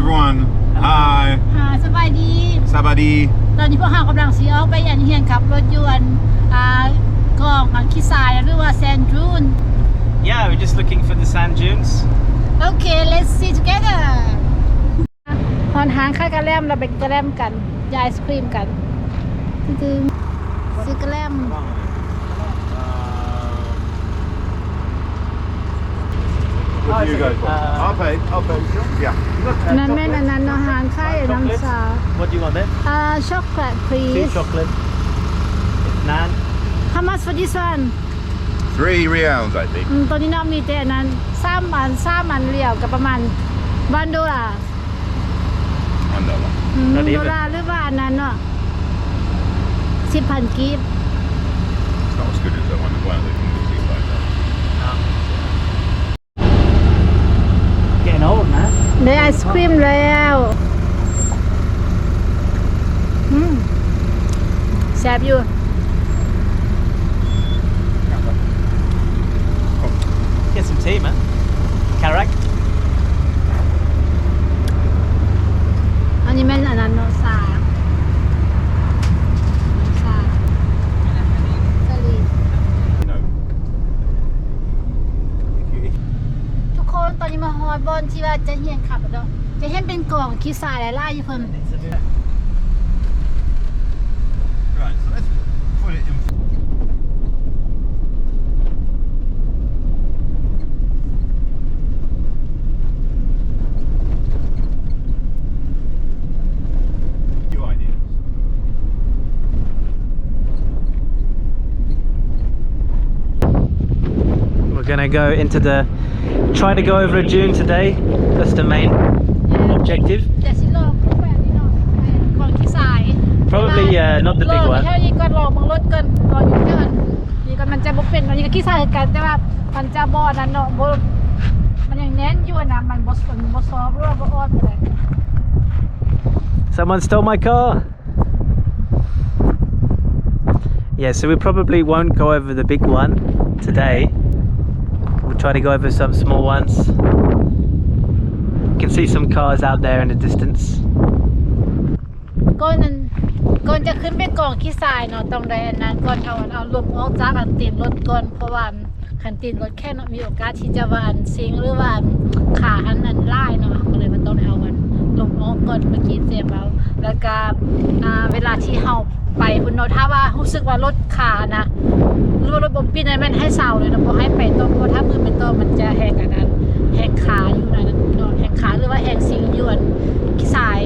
everyone hi อ่สบายดี สวัสดี ตอนนี้พวกเรากำลังสีออกไปยันเฮียนขับรถยวนอ่กองอันคิซายหรือว่าแซนดรูน Yeah, we're just looking for the sand dunes. โอเค let's see together หอนหางค่ากระแลมเราไปกระแลมกันยายไอศครีมกันตึ้งๆซื้อกระแลม What do you go for? Uh, I'll pay. I'll pay. Yeah. อันนั้นแม่นอันนั้นอาหารค่ายน้ำชา What do you want then? อ่าช็อกโกแลต Two please chocolate. Nan. how much for this one Three reals, I think. อืมตัวนี้เนาะมีแต่อันนั้นสามอันสามอันเหลี่ยวกับประมาณวันดอลลาร์ One dollar. อืม Not even ดอลลาร์หรือว่าอันนั้นเนาะสิบพันกีบ It's not as good as the one. One of the things like that. ศครีมแล้วอืมแซ่บอยู่ Get some tea, man. Karak. อันนี้แม่นอันนั้นเนาะซาซาสลี No. If you, if ทุกคนตอนนี้มาฮอด บอนที่ว่าจะเห็นขับแล้วเนาะจะเห็นเป็นกล่องขี้ทรายหลายๆอยู่เพิ่น right, so let's put it in. Your ideas. We're gonna go into the. Try to go over a dune today. That's the main objective. แต่สิลองรูปแบบนี้เนาะไอ้กล่องขี้ทราย Probably, uh, not the big ลอง one. แค่นี้ก่อนลองมึงรถก่อนลองอยู่ก่อนนี่ก็มันจะบ่เป็นอันนี้ก็ขี้ทรายคือกันแต่ว่ามันจะบ่อันนั้นเนาะบ่มันยังแน่นอยู่อะนะมันบ่สนบ่ซอฟหรือว่าบ่ออดไปเลย Someone stole my car. Yeah, so we probably won't go over the big one today. We'll try to go over some small ones. You can see some cars out there in the distance. ก่อนนั้นก่อนจะขึ้นไปกองขี้ทรายเนาะต้องได้อันนั้นก่อนเอาเอาลมออกจากอันตีนรถก่อนเพราะว่าคันตีนรถแค่นมีโอกาสที่จะวานซิงหรือว่าขาอันนั้นไลายเนาะก็เลยมันต้องเอาอันลมออกก่อนเมื่อกี้เจ็บแล้ว แล้วก็เวลาที่เฮาไปคุณเนาะถ้าว่ารู้สึกว่ารถขานะหรือว่ารถบมปินนั้นมันให้เศร้าเลยนะบ่ให้ไปต่อเพราะถ้ามือเป็นต่อมันจะแหกอันนั้นแหกขาอยู่นั่นนะเนแหกขาหรือว่าแหกซิงยู่อันขี้ทราย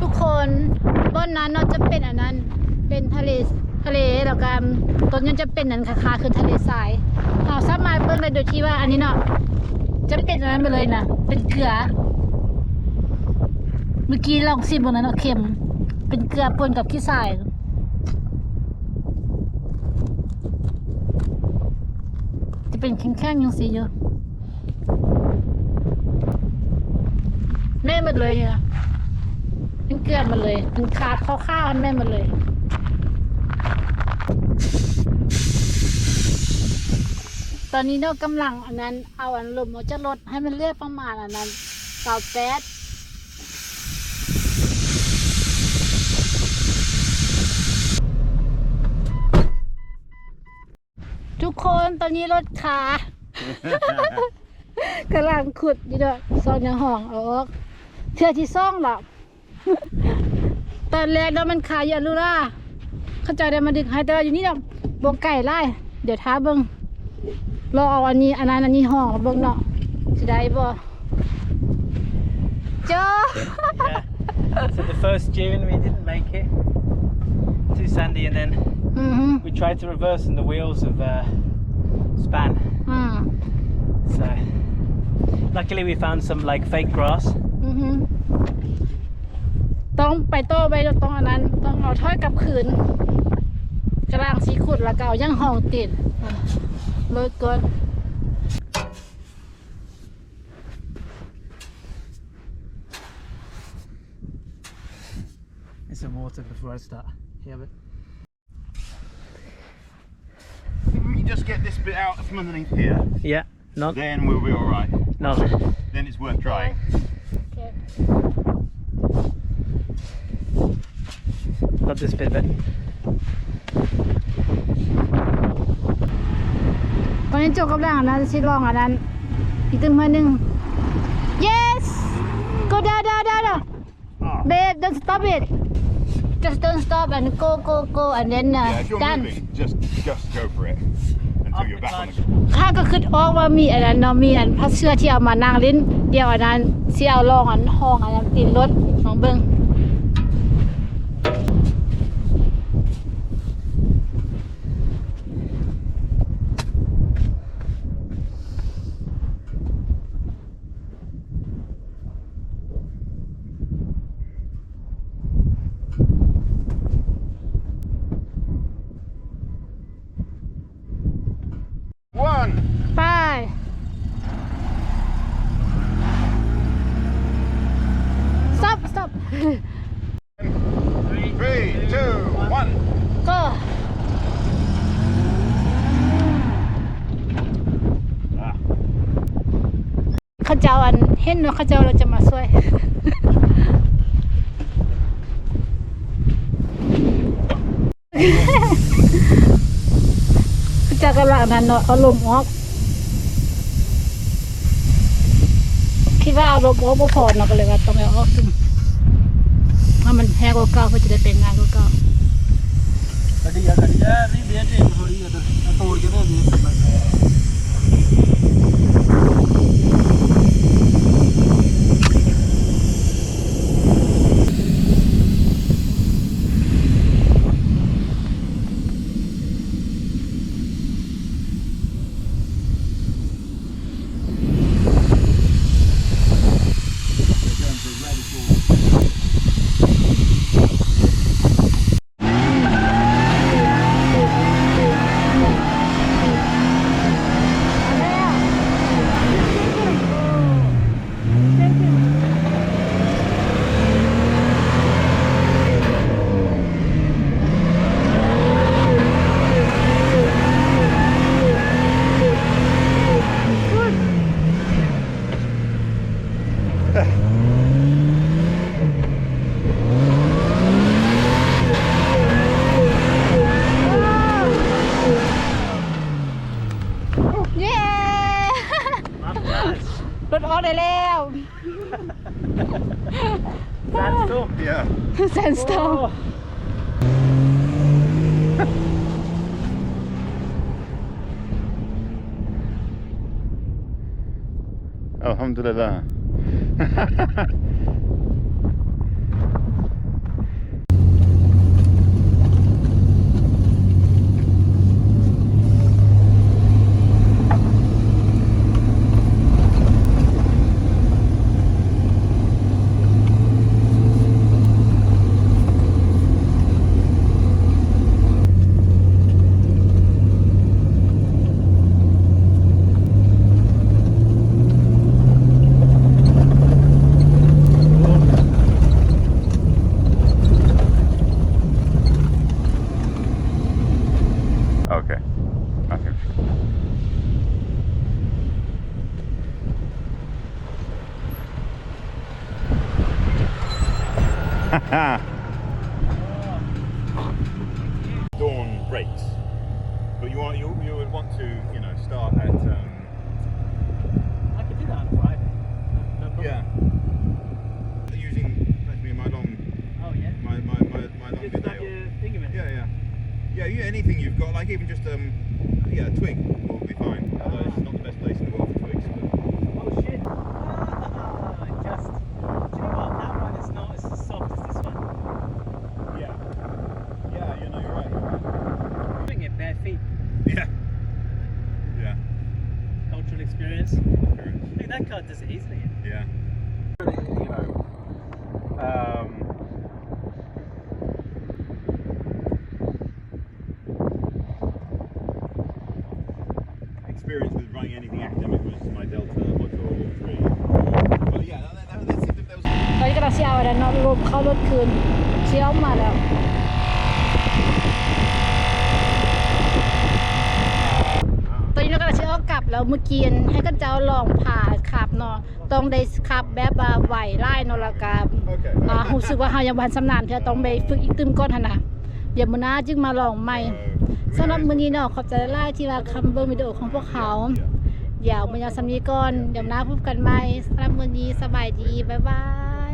ทุกคนบนนั้นเนาะจะเป็นอันนั้นเป็นทะเลทะเลแล้วก็ต้นนั้นจะเป็นนันคาๆคือทะเลทรายเราสามารถเบิ่งได้โดยที่ว่าอันนี้เนาะจะเป็นอันนั้นไปเลยนะเป็นเกลือ เมื่อกี้ลองซิมบนนั้นเนาเค็ม เป็นเกลือปนกับขี้ทรายจะเป็นแข็งๆยังสีอยู่แม่หมดเลยเนี่ยเป็นเกลือนมาเลยเป็นขาดข้าวๆอันแม่นมาเลยตอนนี้เนากำลังอันนั้นเอาอันลมออกจากรถให้มันเลือดประมาณอันนั้นเสาแป๊ด คนตอนนี้รถขากำลังขุดอยู่เด้อซองยังห้องเอาออกเทือที่ซ่องหรอกตอนแรกแล้วมันขายอยู่ลูล่าเขาเจะได้มาดึงให้แต่ว่าอยู่นี่ดอกบวงไก่ไล่เดี๋ยวท้าเบิ้งรอเอาอันนี้อันนั้นอันนี้ห่อเบิ้งเนาะสิได้บ่เจอ Yeah. so the first dune we didn't make it. Too sandy, and then อือฮึ we tried to reverse, and the wheels have uh, span. อืม So luckily we found some like fake grass. อือฮึต้องไปโต้ไปต้องอันนั้น ต้องเอาถ้อยกลับคืนกระลางสีขุดแล้วก็เอาย่างห้องติดรถก่อน It's some water before I start. Yeah, but If we can just get this bit out from underneath here, yeah, not then we'll be all right. not. Then it's worth trying. โอเค not this bit, but ตอนนี้โจกำลังอันนั้นสิลองอันนั้นอีกตึงมาหนึ่ง yes go down down down down babe don't stop it just don't stop and go go go and then uh, Yeah, if you're done moving, just just go for it until Off you're the back on the clutch. ข้าก็คิดออกว่ามีอันนั้นเนาะมีอันพัดเสื้อที่เอามานั่งลิ้น เดี๋ยวอันนั้นเสี่ยวลองอันห้องอันนั้นตีนรถลองเบิ่ง one. ไป stop stop Three, two, one. ก็ Ah. เขาเจ้าอันเห็นว่าเขาเจ้าเราจะมาช่วยเขาเจ้ากำลังนั้นเนาะเอาลมออก คิดว่าเอาลมออกบ่พอเนาะก็เลยว่าต้องเอาออกซึมถ้ามันแห้งกว่าเก่าเขาจะได้เป็นงานกว่าเก่า ਗੱਡੀ ਆ ਗੱਡੀ ਆ ਨਹੀਂ ਬੇਟੇ ਥੋੜੀ ਇਧਰ ਤੋੜ ਕੇ ਦੇ ਦੇ Sandstorm. Yeah. แซนสโตน Alhamdulillah. Dawn breaks, but you want you, you would want to you know start at um, I could do that on a Friday. No, no problem. yeah using basically my long Oh yeah. my my my, my long video. have your thing of it. Yeah, yeah. Yeah, yeah, anything you've got, like even just um, yeah, a twig will be fine. Although it's not the best place in the world for twigs. But Oh shit. Ah, just. Do you know what? That one is not as soft as this one. yeah, yeah, you know, you're right. You're right. Doing it bare feet. Yeah, yeah. Cultural experience. Experience. I think that car does it easily. Yeah. You know, um, experience with running anything academic was my Delta Module 3. But yeah, that, that, that, seemed- that was ตอนนี้กำลังเสี่ยวอันนั้นเนาะลมเข้ารถคืนเสี่ยวมาแล้ว ตอนนี้เรากำลังจะออก ากลับ แล้วเมื่อกี้ให้ก็เจ้าลองผ่าขับเนาะต้องได้ขับแบบว่าไหวไล่เนาะและกา Okay. อ่ารู้สึกว่าเฮายังบ่ทันชำนาญเพื่อต้องไปฝึกอีกตึมก่อนหั่นน่ะเดี๋ยวมื้อหน้าจึงมาลองใหม่สำหรับมื้อนี้เนาะขอบใจหลายๆที่ว่าคำเบิ่งวิดีโอของพวกเขาเดี๋ยวมื้อยามสำนี้ก่อนเดี๋ยวหน้าพบกันใหม่สำหรับมื้อนี้สบายดีบ๊ายบาย